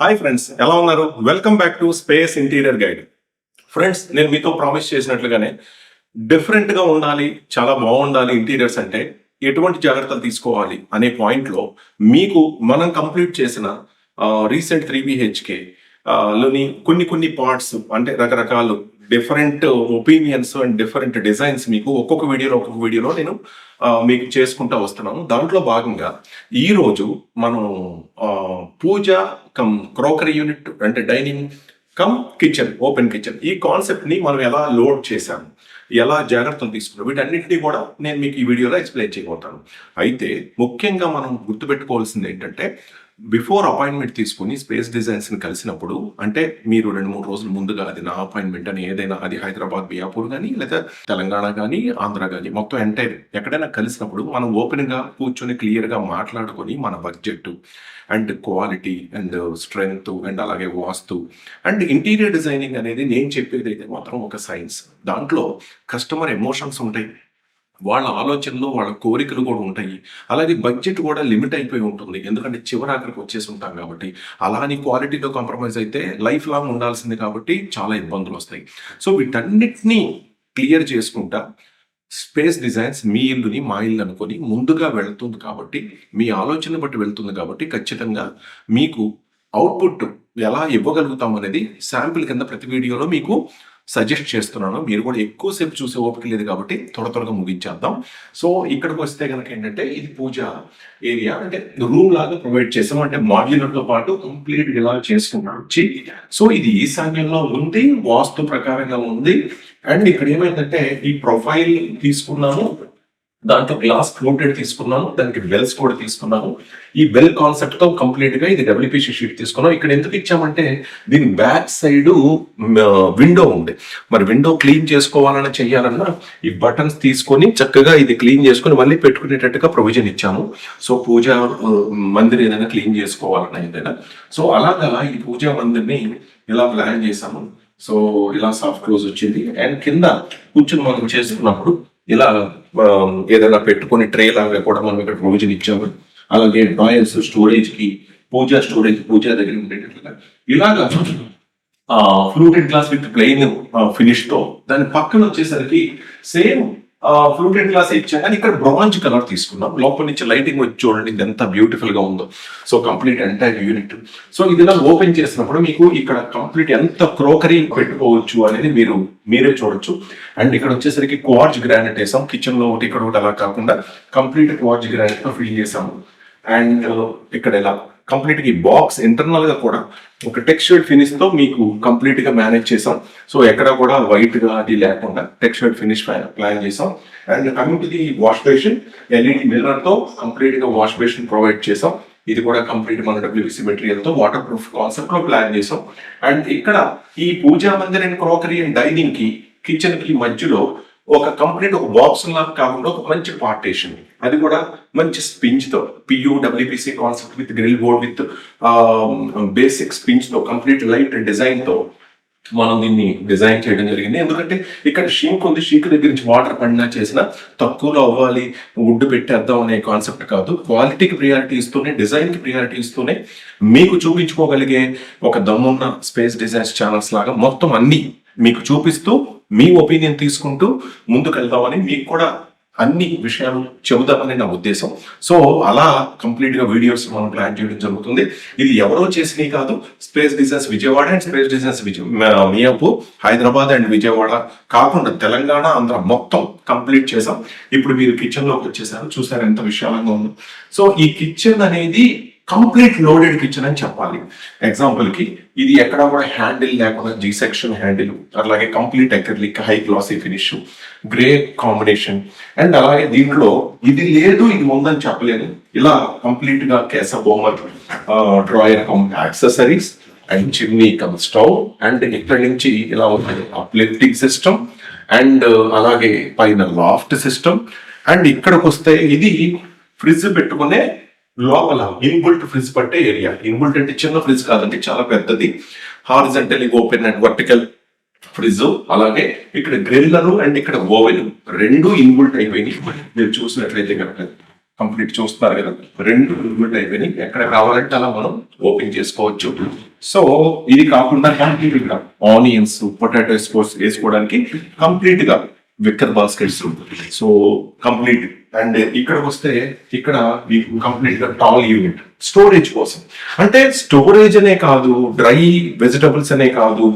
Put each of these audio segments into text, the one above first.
Hi friends ఎలా ఉన్నారు? Welcome back to space interior guide friends నేను మీతో ప్రామిస్ చేసినట్లుగానే డిఫరెంట్గా ఉండాలి చాలా బాగుండాలి ఇంటీరియర్స్ అంటే ఎటువంటి జాగ్రత్తలు తీసుకోవాలి అనే పాయింట్లో మీకు మనం కంప్లీట్ చేసిన రీసెంట్ త్రీ బిహెచ్కే లోని కొన్ని కొన్ని పార్ట్స్ అంటే రకరకాలు different opinions and different designs మీకు ఒక్కొక్క వీడియోలో ఒక్కొక్క వీడియోలో నేను మీకు చేసుకుంటా వస్తున్నాను. దాంట్లో భాగంగా ఈరోజు మనం పూజ కమ్ క్రోకరీ యూనిట్ అంటే dining cum kitchen open kitchen. ఈ కాన్సెప్ట్ని మనం ఎలా లోడ్ చేశాము ఎలా జాగ్రత్తలు తీసుకున్నాం వీటన్నింటినీ కూడా నేను మీకు ఈ వీడియోలో ఎక్స్ప్లెయిన్ చేయబోతాను. అయితే ముఖ్యంగా మనం గుర్తుపెట్టుకోవాల్సింది ఏంటంటే బిఫోర్ అపాయింట్మెంట్ తీసుకుని స్పేస్ డిజైన్స్ని కలిసినప్పుడు అంటే మీరు రెండు మూడు రోజుల ముందుగా అది నా అపాయింట్మెంట్ అని ఏదైనా అది హైదరాబాద్ బియాపూర్ కానీ లేదా తెలంగాణ కానీ ఆంధ్ర కానీ మొత్తం ఎంటైర్ ఎక్కడైనా కలిసినప్పుడు మనం ఓపెన్గా కూర్చొని క్లియర్గా మాట్లాడుకొని మన budget and quality and strength and అలాగే వాస్తు అండ్ ఇంటీరియర్ డిజైనింగ్ అనేది నేను చెప్పేది అయితే మాత్రం ఒక సైన్స్ దాంట్లో కస్టమర్ ఎమోషన్స్ ఉంటాయి. వాళ్ళ ఆలోచనలు వాళ్ళ కోరికలు కూడా ఉంటాయి. అలాగే బడ్జెట్ కూడా లిమిట్ అయిపోయి ఉంటుంది. ఎందుకంటే చివరి ఆఖరికి వచ్చేసి ఉంటాం కాబట్టి. అలాని క్వాలిటీలో కాంప్రమైజ్ అయితే లైఫ్ లాంగ్ ఉండాల్సింది కాబట్టి చాలా ఇబ్బందులు వస్తాయి. సో వీటన్నిటినీ క్లియర్ చేసుకుంటా స్పేస్ డిజైన్స్ మీ ఇల్లుని మా ఇల్లు అనుకొని ముందుగా వెళ్తుంది కాబట్టి మీ ఆలోచన బట్టి వెళ్తుంది కాబట్టి ఖచ్చితంగా మీకు అవుట్పుట్ ఎలా ఇవ్వగలుగుతాం అనేది శాంపిల్ కింద ప్రతి వీడియోలో మీకు సజెస్ట్ చేస్తున్నాను. మీరు కూడా ఎక్కువసేపు చూసే ఓపిక లేదు కాబట్టి త్వర త్వరగా ముగించేద్దాం. సో ఇక్కడికి వస్తే కనుక ఏంటంటే ఇది పూజ ఏరియా అంటే రూమ్ లాగా ప్రొవైడ్ చేసాం. అంటే మాడ్యులర్తో పాటు కంప్లీట్ ఇలా చేసుకున్నాం. వచ్చి సో ఇది ఈశాన్యంలో ఉంది వాస్తు ప్రకారంగా ఉంది. అండ్ ఇక్కడ ఏమైందంటే ఈ ప్రొఫైల్ తీసుకున్నాను దాంట్లో గ్లాస్ ఫ్లోటెడ్ తీసుకున్నాను దానికి బెల్స్ కూడా తీసుకున్నాను ఈ వెల్ కాన్సెప్ట్తో కంప్లీట్గా ఇది డబ్ల్యూపీసీ షీట్ తీసుకున్నాం. ఇక్కడ ఎందుకు ఇచ్చామంటే దీని బ్యాక్ సైడ్ విండో ఉంది. మరి విండో క్లీన్ చేసుకోవాలన్నా చెయ్యాలన్నా ఈ బటన్స్ తీసుకొని చక్కగా ఇది క్లీన్ చేసుకొని మళ్ళీ పెట్టుకునేటట్టుగా ప్రొవిజన్ ఇచ్చాము. సో పూజా మందిర్ ఏదైనా క్లీన్ చేసుకోవాలన్నా ఏదైనా. సో అలాగా ఈ పూజా మందిర్ని ఇలా ప్లాన్ చేశాము. సో ఇలా సాఫ్ట్ క్లోజ్ వచ్చింది. అండ్ కింద కూర్చొని మనం చేసుకున్నప్పుడు ఇలా ఏదైనా పెట్టుకొని ట్రే లాగా కూడా మనం ఇక్కడ ప్రొవిజన్ ఇచ్చాము. అలాగే డ్రాయర్స్ స్టోరేజ్కి పూజా స్టోరేజ్ పూజా దగ్గర ఉండేటట్లుగా. ఇలాగా ఫ్లూటెడ్ గ్లాస్ విత్ ప్లెయిన్ ఫినిష్తో దాని పక్కన వచ్చేసరికి సేమ్ ఫ్లూటెడ్ గ్లాస్ ఇచ్చాం. కానీ ఇక్కడ బ్రాంజ్ కలర్ తీసుకున్నాం. లోపల నుంచి లైటింగ్ వచ్చి చూడండి ఇది ఎంత బ్యూటిఫుల్గా ఉందో. So complete entire unit so ఇది ఓపెన్ చేసినప్పుడు మీకు ఇక్కడ కంప్లీట్ ఎంత క్రోకరీ పెట్టుకోవచ్చు అనేది మీరు మీరే చూడొచ్చు. అండ్ ఇక్కడ వచ్చేసరికి క్వార్జ్ గ్రానైట్ వేసాం. కిచెన్లో ఒకటి ఇక్కడ ఒకటి అలా కాకుండా కంప్లీట్ క్వార్జ్ గ్రానైట్తో ఫిల్ చేసాము. అండ్ uh, ఇక్కడ ఇలా కంప్లీట్గా ఈ బాక్స్ ఇంటర్నల్గా కూడా ఒక టెక్స్చర్డ్ ఫినిష్తో మీకు కంప్లీట్గా మేనేజ్ చేసాం సో ఎక్కడ కూడా వైట్గా అది లేకుండా టెక్స్చర్డ్ ఫినిష్ ప్లాన్ చేసాం and coming to the wash basin LED మిర్రర్తో కంప్లీట్గా వాష్ బేషన్ ప్రొవైడ్ చేసాం ఇది కూడా కంప్లీట్ మన డబ్ల్యూబీసీ మెటీరియల్తో వాటర్ ప్రూఫ్ కాన్సెప్ట్లో ప్లాన్ చేసాం అండ్ ఇక్కడ ఈ puja mandir and crockery and డైనింగ్కి కిచెన్కి మధ్యలో ఒక కంప్లీట్ ఒక బాక్స్ లాగా కాకుండా ఒక మంచి పార్టేషన్ అది కూడా మంచి స్పించ్తో PU WPC concept with grill board with basic స్పించ్తో complete light డిజైన్తో మనం దీన్ని డిజైన్ చేయడం జరిగింది. ఎందుకంటే ఇక్కడ షీక్ ఉంది షీక్ దగ్గర నుంచి వాటర్ పడినా చేసినా తక్కువలో అవ్వాలి వుడ్ పెట్టేద్దాం అనే కాన్సెప్ట్ కాదు. క్వాలిటీకి ప్రియారిటీ ఇస్తూనే డిజైన్కి ప్రియారిటీ ఇస్తూనే మీకు చూపించుకోగలిగే ఒక దమ్మున్న స్పేస్ డిజైన్స్ ఛానల్స్ లాగా మొత్తం అన్ని మీకు చూపిస్తూ మీ ఒపీనియన్ తీసుకుంటూ ముందుకు వెళ్దామని మీకు కూడా అన్ని విషయాలు చెబుదామని నా ఉద్దేశం. సో అలా కంప్లీట్గా వీడియోస్ మనం ప్లాన్ చేయడం జరుగుతుంది. ఇది ఎవరో చేసినవి కాదు. Space designs Vijayawada and space designs Vijaya మ- హైదరాబాద్ అండ్ విజయవాడ కాకుండా తెలంగాణ ఆంధ్ర మొత్తం కంప్లీట్ చేసాం ఇప్పుడు మీరు కిచెన్లోకి వచ్చేసారు. చూసారు ఎంత విశాలంగా ఉందో. సో ఈ కిచెన్ అనేది కంప్లీట్ లోడెడ్ కిచెన్ అని చెప్పాలి. ఎగ్జాంపుల్కి ఇది ఎక్కడ కూడా హ్యాండిల్ లేకుండా జీ సెక్షన్ హ్యాండిల్ అలాగే complete acrylic high glossy finish grey combination and అలాగే దీంట్లో ఇది లేదు ఇది ఉందని చెప్పలేను. ఇలా కంప్లీట్గా కేస బొమ్మర్ drawer accessories and chimney cum stove. And ఇక్కడ నుంచి ఇలా ఉంటుంది అప్లిఫ్టింగ్ సిస్టమ్ అండ్ అలాగే పైన లాఫ్ట్ సిస్టమ్ అండ్ ఇక్కడికి వస్తే ఇది ఫ్రిడ్జ్ పెట్టుకునే లోపల ఇన్బుల్ట్ ఫ్రిడ్జ్ పట్టే ఏరియా. ఇన్బుల్ట్ అంటే చిన్న ఫ్రిడ్జ్ కాదండి చాలా పెద్దది. Horizontally open and vertical fridge. అలాగే ఇక్కడ గ్రిల్లరు అండ్ ఇక్కడ ఓవెన్ రెండు ఇన్బుల్ట్ అయిపోయినాయి. మీరు చూసినట్లయితే కనుక కంప్లీట్ చూస్తున్నారు కదా రెండు ఇన్బుల్ట్ అయిపోయినాయి. ఎక్కడ కావాలంటే అలా మనం ఓపెన్ చేసుకోవచ్చు. సో ఇది కాకుండా కంప్లీట్ ఆనియన్స్ ఆనియన్స్ పొటాటోస్ వేసుకోవడానికి కంప్లీట్గా wicker baskets. So complete and ఇక్కడికి వస్తే ఇక్కడ మీకు కంప్లీట్గా టాల్ యూనిట్ స్టోరేజ్ కోసం. అంటే స్టోరేజ్ అనే కాదు డ్రై వెజిటబుల్స్ అనే కాదు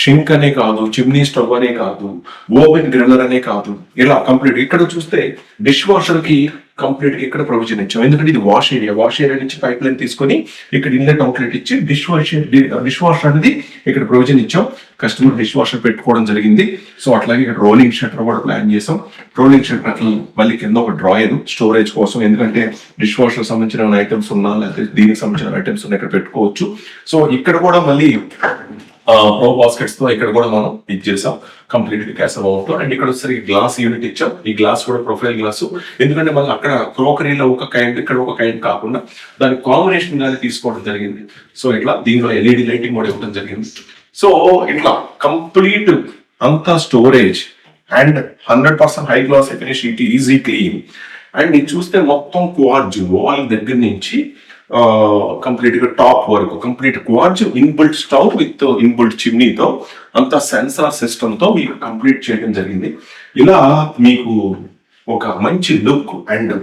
షింక్ అనే కాదు చిమ్నీ స్టవ్ అనే కాదు ఓవెన్ గ్రిల్లర్ అనే కాదు. ఇలా కంప్లీట్ ఇక్కడ చూస్తే డిష్ వాషర్కి కంప్లీట్గా ఇక్కడ ప్రొవిజన్ ఇచ్చాం. ఎందుకంటే ఇది వాష్ ఏరియా వాష్ ఏరియా నుంచి పైప్ లైన్ తీసుకొని ఇక్కడ ఇన్లెట్ అవుట్లెట్ ఇచ్చి డిష్ వాషర్ డిష్ వాషర్ అనేది ఇక్కడ ప్రొవిజన్ ఇచ్చాం. కస్టమర్ డిష్ వాషర్ పెట్టుకోవడం జరిగింది. సో అట్లాగే ఇక్కడ రోలింగ్ షట్టర్ కూడా ప్లాన్ చేసాం. రోలింగ్ షట్టర్ మళ్ళీ కింద ఒక డ్రాయర్ స్టోరేజ్ కోసం. ఎందుకంటే డిష్ వాషర్ సంబంధించిన ఐటమ్స్ ఉన్నా దీనికి సంబంధించిన ఐటమ్స్ ఇక్కడ పెట్టుకోవచ్చు. సో ఇక్కడ కూడా మళ్ళీ ప్రో బాస్కెట్స్తో ఇక్కడ కూడా మనం ఇది చేసాం. కంప్లీట్ క్యాస్ అమౌంట్ అండ్ ఇక్కడ వచ్చేసరికి గ్లాస్ యూనిట్ ఇచ్చాం. ఈ గ్లాస్ కూడా ప్రొఫైల్ గ్లాస్ ఎందుకంటే మళ్ళీ అక్కడ క్రోకరీలో ఒక కైండ్ ఇక్కడ ఒక కైండ్ కాకుండా దాని కాంబినేషన్ గానే తీసుకోవడం జరిగింది. సో ఇట్లా దీనిలో ఎల్ఈడి లైటింగ్ కూడా ఇవ్వడం జరిగింది. సో ఇట్లా కంప్లీట్ అంతా storage and hundred percent high gloss finish it easy clean and ఇది చూస్తే మొత్తం క్వార్జ్ వాల్ దగ్గర నుంచి కంప్లీట్గా టాప్ వరకు complete quartz inbuilt stove with inbuilt చిమ్నీతో అంత సెన్సార్ సిస్టమ్తో మీకు కంప్లీట్ చేయడం జరిగింది. ఇలా మీకు ఒక మంచి లుక్ అండ్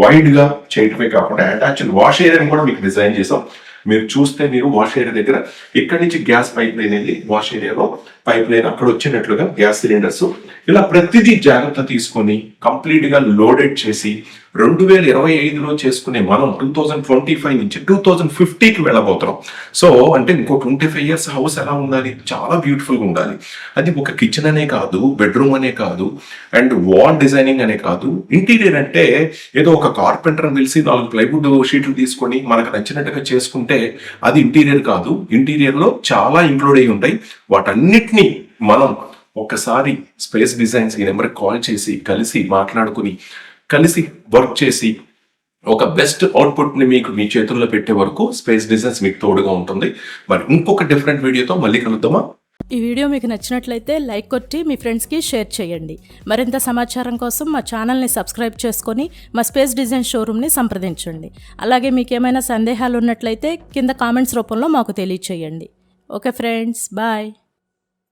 వైడ్గా చేయటమే కాకుండా అటాచ్డ్ వాష్ ఏరియాని కూడా మీకు డిజైన్ చేసాం మీరు చూస్తే మీరు వాష్ ఏరియా దగ్గర ఇక్కడి నుంచి గ్యాస్ పైప్ లైన్ వెళ్ళి వాష్ ఏరియాలో పైప్ లైన్ అక్కడ వచ్చినట్లుగా గ్యాస్ సిలిండర్స్. ఇలా ప్రతిదీ జాగ్రత్త తీసుకొని కంప్లీట్గా లోడెడ్ చేసి రెండు వేల ఇరవై ఐదులో చేసుకునే మనం టూ థౌజండ్ ట్వంటీ ఫైవ్ నుంచి టూ థౌజండ్ ఫిఫ్టీకి వెళ్ళబోతున్నాం. సో అంటే ఇంకో ట్వంటీ ఫైవ్ ఇయర్స్ హౌస్ ఎలా ఉండాలి? చాలా బ్యూటిఫుల్గా ఉండాలి. అది ఒక కిచెన్ అనే కాదు బెడ్రూమ్ అనే కాదు అండ్ వాల్ డిజైనింగ్ అనే కాదు. ఇంటీరియర్ అంటే ఏదో ఒక కార్పెంటర్ తెలిసి నాలుగు ప్లైవుడ్ షీట్లు తీసుకొని మనకు నచ్చినట్టుగా చేసుకుంటే అది ఇంటీరియర్ కాదు. ఇంటీరియర్లో చాలా ఇంక్లూడ్ అయి ఉంటాయి. వాటన్నిటినీ మనం ఒకసారి స్పేస్ డిజైన్స్ ఈ నెంబర్కి కాల్ చేసి కలిసి మాట్లాడుకుని కలిసి వర్క్ చేసి ఒక బెస్ట్ అవుట్పుట్ని మీకు మీ చేతుల్లో పెట్టే వరకు స్పేస్ డిజైన్స్ మీకు తోడుగా ఉంటుంది. మరి ఇంకొక డిఫరెంట్ వీడియోతో మళ్ళీ కలుద్దామా? ఈ వీడియో మీకు నచ్చినట్లయితే లైక్ కొట్టి మీ ఫ్రెండ్స్కి షేర్ చేయండి. మరింత సమాచారం కోసం మా ఛానల్ని సబ్స్క్రైబ్ చేసుకొని మా స్పేస్ డిజైన్ షోరూమ్ని సంప్రదించండి. అలాగే మీకు ఏమైనా సందేహాలు ఉన్నట్లయితే కింద కామెంట్స్ రూపంలో మాకు తెలియచేయండి. Okay friends bye.